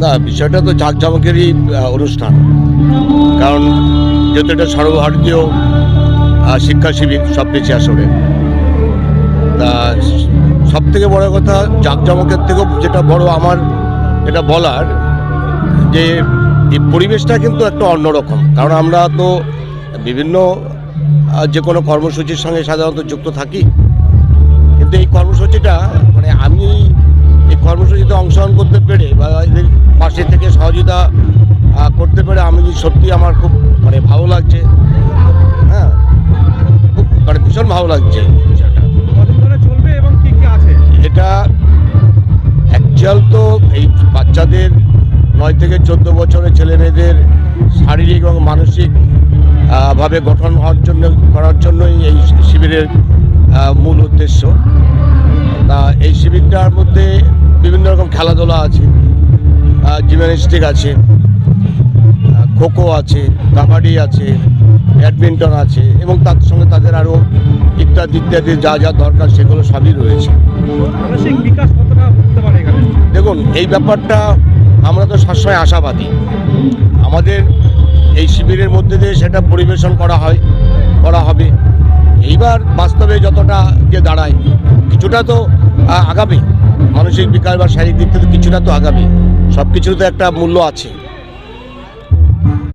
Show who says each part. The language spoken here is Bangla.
Speaker 1: না বিষয়টা তো জাঁকজমকেরই আহ, অনুষ্ঠান। কারণ যেহেতু এটা সর্বভারতীয় শিক্ষা শিবির সব পিছিয়ে আসলে। তা সব থেকে বড় কথা জাঁকজমকের থেকেও যেটা বড় আমার এটা বলার যে এই পরিবেশটা কিন্তু একটা অন্যরকম। কারণ আমরা তো বিভিন্ন যে কোনো কর্মসূচির সঙ্গে সাধারণত যুক্ত থাকি। কিন্তু এই কর্মসূচিটা মানে আমি এই কর্মসূচিতে অংশগ্রহণ করতে পেরে বা এদের পাশে থেকে সহযোগিতা করতে পেরে আমি সত্যি আমার খুব মানে ভালো লাগছে। হ্যাঁ খুব মানে ভীষণ ভালো লাগছে এটা অ্যাকচুয়াল তো এই বাচ্চাদের নয় থেকে চোদ্দ বছরের ছেলে মেয়েদের শারীরিক এবং মানসিক ভাবে গঠন হওয়ার জন্য করার জন্যই এই শিবিরের মূল উদ্দেশ্য। তা এই শিবিরটার মধ্যে বিভিন্ন রকম খেলাধুলা আছে। জিমন্যাস্টিক আছে খোখো আছে কাবাডি আছে ব্যাডমিন্টন আছে এবং তার সঙ্গে তাদের আরও ইত্যাদি ইত্যাদি যা যা দরকার সেগুলো সবই রয়েছে। দেখুন এই ব্যাপারটা আমরা তো সবসময় আশাবাদী। আমাদের এই শিবিরের মধ্যে দিয়ে সেটা পরিবেশন করা হয় করা হবে। এইবার বাস্তবে যতটা যে দাঁড়ায় কিছুটা তো আগাবে। মানসিক বিকাশ বা শারীরিক দিক থেকে কিছুটা তো আগাবে। সব কিছুর তো একটা মূল্য আছে।